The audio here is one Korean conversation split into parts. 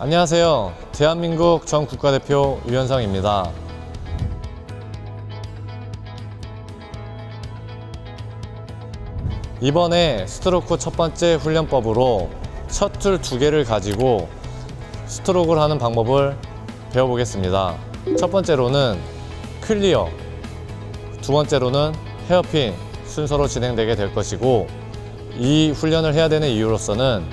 안녕하세요. 대한민국 전 국가대표 유현성입니다. 이번에 스트로크 첫 번째 훈련법으로 셔틀 두 개를 가지고 스트로크를 하는 방법을 배워보겠습니다. 첫 번째로는 클리어, 두 번째로는 헤어핀 순서로 진행되게 될 것이고 이 훈련을 해야 되는 이유로서는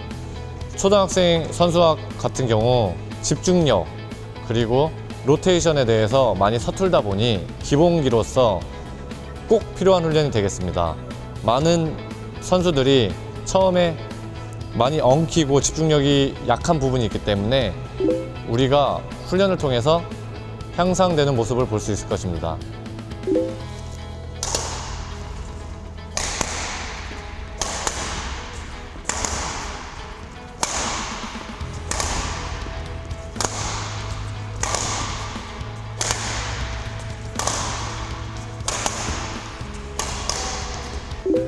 초등학생 선수와 같은 경우 집중력 그리고 로테이션에 대해서 많이 서툴다 보니 기본기로서 꼭 필요한 훈련이 되겠습니다. 많은 선수들이 처음에 많이 엉키고 집중력이 약한 부분이 있기 때문에 우리가 훈련을 통해서 향상되는 모습을 볼 수 있을 것입니다.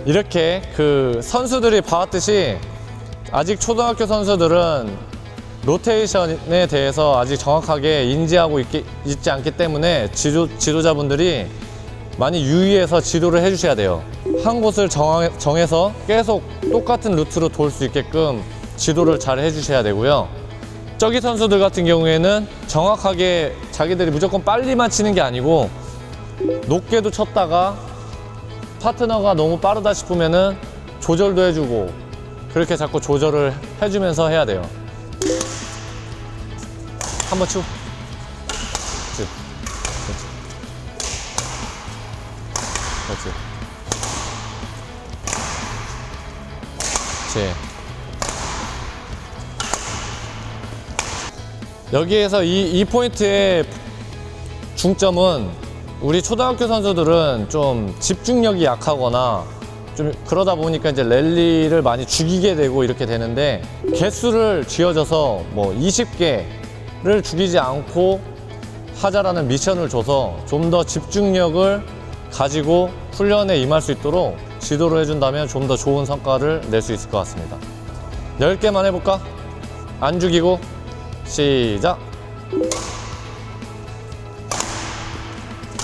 이렇게 그 선수들이 봐왔듯이 아직 초등학교 선수들은 로테이션에 대해서 아직 정확하게 인지하고 있기, 있지 않기 때문에 지도, 지도자분들이 많이 유의해서 지도를 해주셔야 돼요. 한 곳을 정하, 정해서 계속 똑같은 루트로 돌 수 있게끔 지도를 잘 해주셔야 되고요. 저기 선수들 같은 경우에는 정확하게 자기들이 무조건 빨리만 치는 게 아니고 높게도 쳤다가 파트너가 너무 빠르다 싶으면은 조절도 해주고 그렇게 자꾸 조절을 해주면서 해야 돼요. 한번 치고. 그렇지. 그렇지. 그렇지. 그렇지. 여기에서 이, 이 포인트의 중점은 우리 초등학교 선수들은 좀 집중력이 약하거나 좀 그러다 보니까 이제 랠리를 많이 죽이게 되고 이렇게 되는데 개수를 쥐어져서 뭐 20개를 죽이지 않고 하자라는 미션을 줘서 좀 더 집중력을 가지고 훈련에 임할 수 있도록 지도를 해준다면 좀 더 좋은 성과를 낼 수 있을 것 같습니다. 10개만 해볼까? 안 죽이고 시작!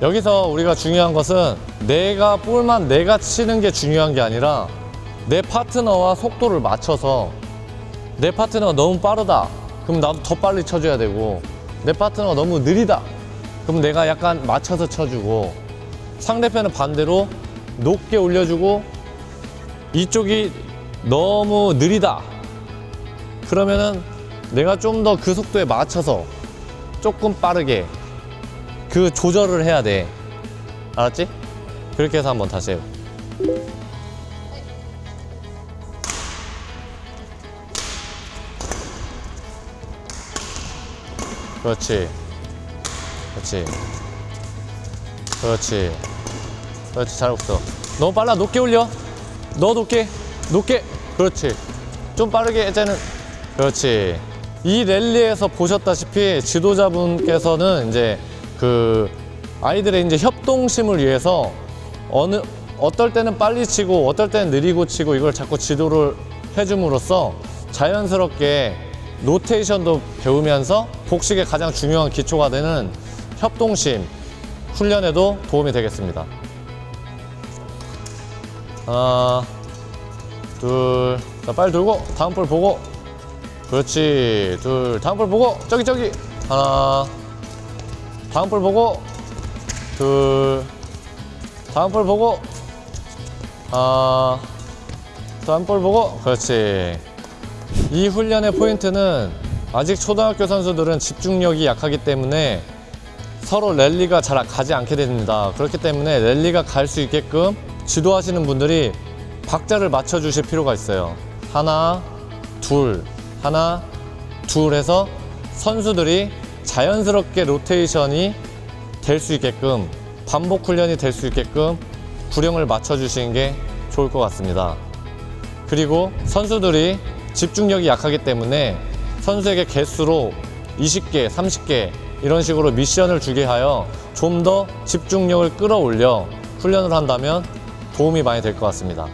여기서 우리가 중요한 것은 내가 볼만 내가 치는 게 중요한 게 아니라 내 파트너와 속도를 맞춰서 내 파트너가 너무 빠르다. 그럼 나도 더 빨리 쳐줘야 되고 내 파트너가 너무 느리다. 그럼 내가 약간 맞춰서 쳐주고 상대편은 반대로 높게 올려주고 이쪽이 너무 느리다. 그러면은 내가 좀 더 그 속도에 맞춰서 조금 빠르게 그 조절을 해야 돼. 알았지? 그렇게 해서 한번 다시 해요. 그렇지. 그렇지. 그렇지. 그렇지. 잘 없어. 너무 빨라. 높게 올려. 너 높게. 높게. 그렇지. 좀 빠르게 이제는. 그렇지. 이 랠리에서 보셨다시피 지도자분께서는 이제 그 아이들의 이제 협동심을 위해서 어느 어떨 때는 빨리 치고 어떨 때는 느리고 치고 이걸 자꾸 지도를 해줌으로써 자연스럽게 노테이션도 배우면서 복식의 가장 중요한 기초가 되는 협동심 훈련에도 도움이 되겠습니다. 하나, 둘, 자 빨리 들고 다음 볼 보고, 그렇지, 둘, 다음 볼 보고 저기 저기 하나. 다음 볼 보고 둘 다음 볼 보고 하나 다음 볼 보고 그렇지 이 훈련의 포인트는 아직 초등학교 선수들은 집중력이 약하기 때문에 서로 랠리가 잘 가지 않게 됩니다. 그렇기 때문에 랠리가 갈 수 있게끔 지도하시는 분들이 박자를 맞춰 주실 필요가 있어요. 하나, 둘, 하나, 둘 해서 선수들이 자연스럽게 로테이션이 될 수 있게끔 반복 훈련이 될 수 있게끔 구령을 맞춰 주시는 게 좋을 것 같습니다. 그리고 선수들이 집중력이 약하기 때문에 선수에게 개수로 20개, 30개 이런 식으로 미션을 주게 하여 좀 더 집중력을 끌어올려 훈련을 한다면 도움이 많이 될 것 같습니다.